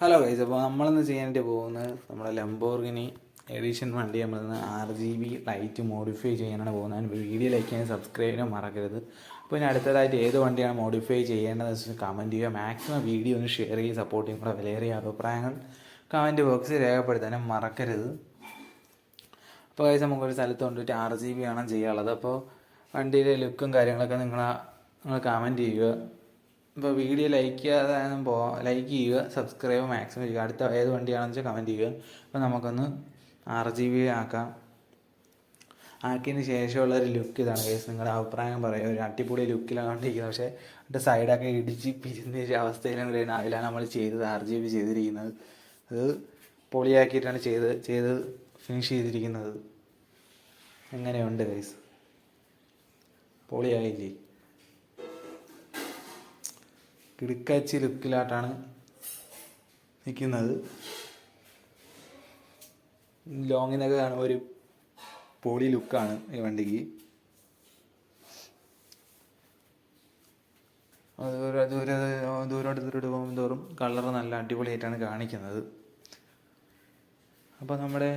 Hello guys അപ്പോൾ നമ്മളിന്ന് ചെയ്യാനായിട്ട് പോകുന്നത്? നമ്മുടെ ലംബോർഗിനി എഡിഷൻ വണ്ടി നമ്മളിന്ന് R G B light modify ചെയ്യാനാണ് പോകുന്നത്. അതിന് വീഡിയോ ലൈക്ക് ചെയ്യാൻ സബ്സ്ക്രൈബ് ചെയ്യാൻ മറക്കരുത്. അപ്പോൾ ഇനി അടുത്തതായിട്ട് ഏത് വണ്ടിയാണ് മോഡിഫൈ ചെയ്യേണ്ടതെന്ന് വെച്ചാൽ കമന്റ് ചെയ്യുക. മാക്സിമം വീഡിയോ ഒന്ന് ഷെയർ ചെയ്ത് സപ്പോർട്ട് ചെയ്യുക വിലയേറിയ അഭിപ്രായങ്ങൾ കമന്റ് ബോക്സിൽ രേഖപ്പെടുത്താനും മറക്കരുത്. അപ്പോൾ ഗൈസ് നമുക്കൊരു സ്ഥലത്ത് കൊണ്ടുപോയിട്ട് ആർ ജി ബി ആണ് ചെയ്യാനുള്ളത്. അപ്പോൾ വണ്ടിയിലെ ലുക്കും കാര്യങ്ങളൊക്കെ നിങ്ങൾ നിങ്ങൾ കമന്റ് ചെയ്യുക. ഇപ്പോൾ വീഡിയോ ലൈക്ക് ചെയ്യാതെ പോ ലൈക്ക് ചെയ്യുക സബ്സ്ക്രൈബ് മാക്സിമം ചെയ്യുക. അടുത്ത ഏത് വണ്ടിയാണെന്ന് വെച്ചാൽ കമന്റ് ചെയ്യുക. അപ്പോൾ നമുക്കൊന്ന് ആർ ജി ബി ആക്കാം. ആക്കിയതിന് ശേഷമുള്ള ഒരു ലുക്ക് ഇതാണ് കേസ് നിങ്ങളുടെ അഭിപ്രായം പറയുക ഒരു അടിപൊളി ലുക്കിലാണ് കണ്ടിരിക്കുന്നത് പക്ഷേ അവിടെ സൈഡൊക്കെ ഇടിച്ച് പിരിഞ്ഞ ഒരു അവസ്ഥയിലാണ് അതിലാണ് നമ്മൾ ചെയ്തത് ആർ ജി ബി ചെയ്തിരിക്കുന്നത്. അത് പൊളിയാക്കിയിട്ടാണ് ചെയ്ത് ചെയ്ത് ഫിനിഷ് ചെയ്തിരിക്കുന്നത്. എങ്ങനെയുണ്ട് കേസ് പൊളിയായില്ലേ? കിടുക്കാച്ചി ലുക്കിലായിട്ടാണ് നിൽക്കുന്നത് ലോങ്ങിനൊക്കെ കാണുമ്പോൾ ഒരു പൊളി ലുക്കാണ് ഈ വണ്ടിക്ക്. ദൂരെ ദൂരെ ദൂരോട്ട് ദൂരോട്ട് പോകും തോറും കളർ നല്ല അടിപൊളിയായിട്ടാണ് കാണിക്കുന്നത്. അപ്പോൾ നമ്മുടെ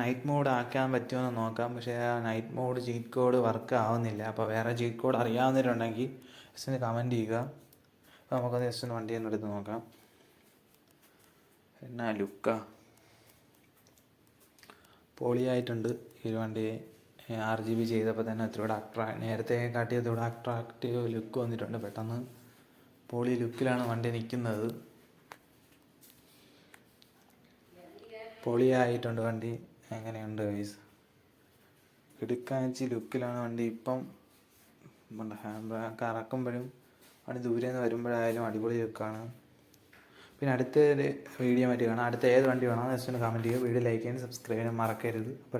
നൈറ്റ് മോഡ് ആക്കാൻ പറ്റുമോ എന്ന് നോക്കാം. പക്ഷേ ആ night mode cheat code work ആവുന്നില്ല. അപ്പോൾ വേറെ ചീറ്റ് കോഡ് അറിയാവുന്നവരുണ്ടെങ്കിൽ ജസ്റ്റ് കമന്റ് ചെയ്യുക. നമുക്കൊന്ന് ജസ്റ്റ് ഒന്ന് വണ്ടി ഒന്ന് എടുത്ത് നോക്കാം. എന്നാ ലുക്കാ? പൊളിയായിട്ടുണ്ട്. ഈ വണ്ടി ആർ ജി ബി ചെയ്തപ്പോൾ തന്നെ ഒത്തിരി അട്രാ നേരത്തെ കാട്ടിയത് ഇവിടെ അട്രാക്റ്റീവ് ലുക്ക് വന്നിട്ടുണ്ട്. പെട്ടെന്ന് പോളി ലുക്കിലാണ് വണ്ടി നിൽക്കുന്നത് പൊളിയായിട്ടുണ്ട് വണ്ടി. എങ്ങനെയുണ്ട് വൈസ് ഇടുക്കാച്ചി ലുക്കിലാണ് വണ്ടി. ഇപ്പം ഹാൻഡ് കറക്കുമ്പോഴും വണ്ടി ദൂരെ നിന്ന് വരുമ്പോഴായാലും അടിപൊളി ലുക്കാണ് പിന്നെ അടുത്ത വീഡിയോ മറ്റു കാണാം. അടുത്ത ഏത് വണ്ടി വേണമെന്ന് ജസ്റ്റ് ഒന്ന് കമന്റ് ചെയ്യുക. വീഡിയോ ലൈക്ക് ചെയ്യാനും സബ്സ്ക്രൈബ് ചെയ്യാനും മറക്കരുത്. അപ്പോൾ